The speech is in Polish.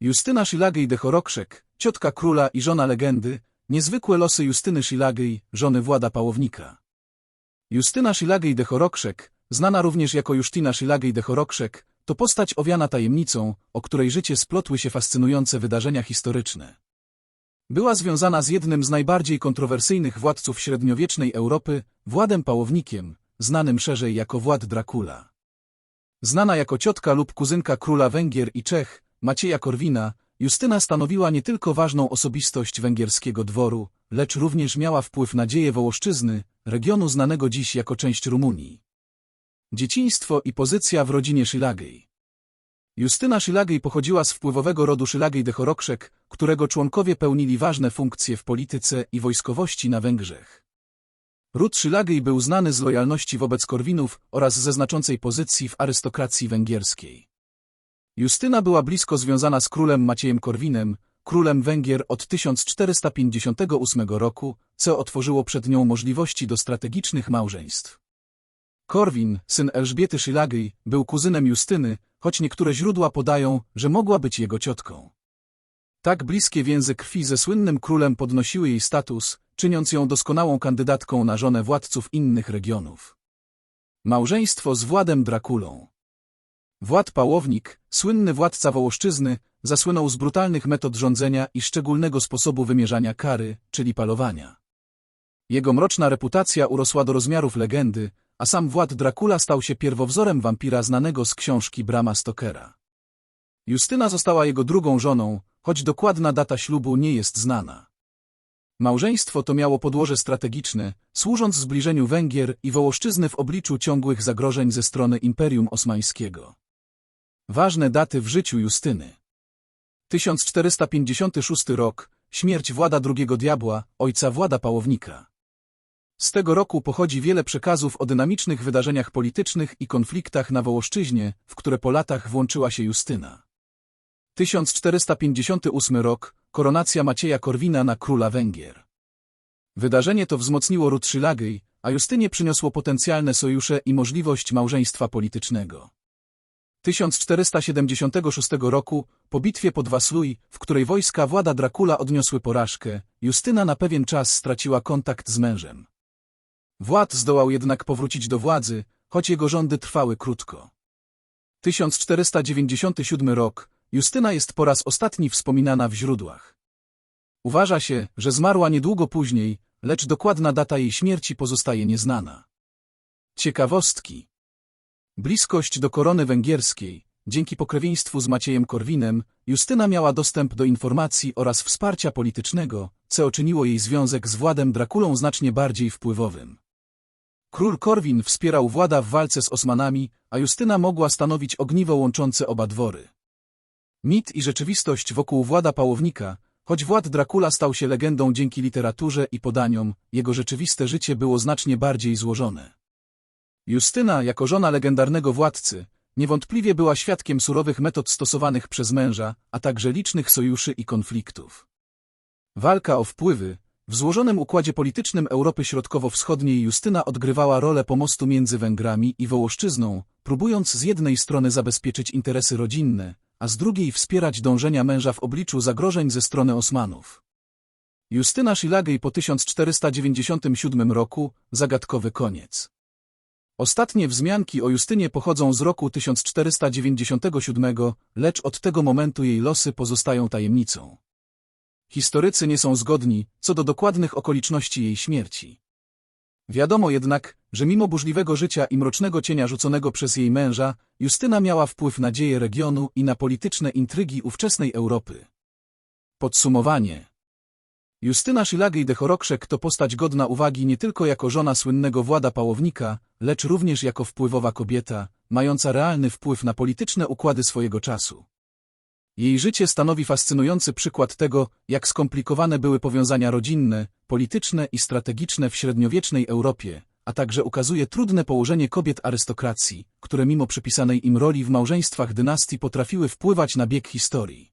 Justyna Szilagej de Chorokszek, ciotka króla i żona legendy, niezwykłe losy Justyny Szilagej, żony Włada Pałownika. Justyna Szilagej de Chorokszek, znana również jako Jusztina Szilagej de Chorokszek, to postać owiana tajemnicą, o której życie splotły się fascynujące wydarzenia historyczne. Była związana z jednym z najbardziej kontrowersyjnych władców średniowiecznej Europy, Władem Pałownikiem, znanym szerzej jako Wład Dracula. Znana jako ciotka lub kuzynka króla Węgier i Czech, Macieja Korwina, Justyna stanowiła nie tylko ważną osobistość węgierskiego dworu, lecz również miała wpływ na dzieje Wołoszczyzny, regionu znanego dziś jako część Rumunii. Dzieciństwo i pozycja w rodzinie Szilagej Justyna Szilagej pochodziła z wpływowego rodu Szilagej de Chorokszek, którego członkowie pełnili ważne funkcje w polityce i wojskowości na Węgrzech. Ród Szilagej był znany z lojalności wobec Korwinów oraz ze znaczącej pozycji w arystokracji węgierskiej. Justyna była blisko związana z królem Maciejem Korwinem, królem Węgier od 1458 roku, co otworzyło przed nią możliwości do strategicznych małżeństw. Korwin, syn Elżbiety Szilagej, był kuzynem Justyny, choć niektóre źródła podają, że mogła być jego ciotką. Tak bliskie więzy krwi ze słynnym królem podnosiły jej status, czyniąc ją doskonałą kandydatką na żonę władców innych regionów. Małżeństwo z Władem Drakulą Wład Pałownik, słynny władca Wołoszczyzny, zasłynął z brutalnych metod rządzenia i szczególnego sposobu wymierzania kary, czyli palowania. Jego mroczna reputacja urosła do rozmiarów legendy, a sam Wład Dracula stał się pierwowzorem wampira znanego z książki Brama Stokera. Justyna została jego drugą żoną, choć dokładna data ślubu nie jest znana. Małżeństwo to miało podłoże strategiczne, służąc zbliżeniu Węgier i Wołoszczyzny w obliczu ciągłych zagrożeń ze strony Imperium Osmańskiego. Ważne daty w życiu Justyny 1456 rok, śmierć Włada II Diabła, ojca Włada Pałownika. Z tego roku pochodzi wiele przekazów o dynamicznych wydarzeniach politycznych i konfliktach na Wołoszczyźnie, w które po latach włączyła się Justyna. 1458 rok, koronacja Macieja Korwina na króla Węgier. Wydarzenie to wzmocniło ród Szylagej, a Justynie przyniosło potencjalne sojusze i możliwość małżeństwa politycznego. 1476 roku, po bitwie pod Vaslui, w której wojska Włada Dracula odniosły porażkę, Justyna na pewien czas straciła kontakt z mężem. Wład zdołał jednak powrócić do władzy, choć jego rządy trwały krótko. 1497 rok, Justyna jest po raz ostatni wspominana w źródłach. Uważa się, że zmarła niedługo później, lecz dokładna data jej śmierci pozostaje nieznana. Ciekawostki Bliskość do korony węgierskiej, dzięki pokrewieństwu z Maciejem Korwinem, Justyna miała dostęp do informacji oraz wsparcia politycznego, co uczyniło jej związek z Władem Drakulą znacznie bardziej wpływowym. Król Korwin wspierał Włada w walce z Osmanami, a Justyna mogła stanowić ogniwo łączące oba dwory. Mit i rzeczywistość wokół Włada Pałownika, choć Wład Dracula stał się legendą dzięki literaturze i podaniom, jego rzeczywiste życie było znacznie bardziej złożone. Justyna, jako żona legendarnego władcy, niewątpliwie była świadkiem surowych metod stosowanych przez męża, a także licznych sojuszy i konfliktów. Walka o wpływy, w złożonym układzie politycznym Europy Środkowo-Wschodniej Justyna odgrywała rolę pomostu między Węgrami i Wołoszczyzną, próbując z jednej strony zabezpieczyć interesy rodzinne, a z drugiej wspierać dążenia męża w obliczu zagrożeń ze strony Osmanów. Justyna Szilagej po 1497 roku, zagadkowy koniec. Ostatnie wzmianki o Justynie pochodzą z roku 1497, lecz od tego momentu jej losy pozostają tajemnicą. Historycy nie są zgodni co do dokładnych okoliczności jej śmierci. Wiadomo jednak, że mimo burzliwego życia i mrocznego cienia rzuconego przez jej męża, Justyna miała wpływ na dzieje regionu i na polityczne intrygi ówczesnej Europy. Podsumowanie Justyna Szilagej de Chorokszek to postać godna uwagi nie tylko jako żona słynnego Włada Pałownika, lecz również jako wpływowa kobieta, mająca realny wpływ na polityczne układy swojego czasu. Jej życie stanowi fascynujący przykład tego, jak skomplikowane były powiązania rodzinne, polityczne i strategiczne w średniowiecznej Europie, a także ukazuje trudne położenie kobiet arystokracji, które mimo przypisanej im roli w małżeństwach dynastii potrafiły wpływać na bieg historii.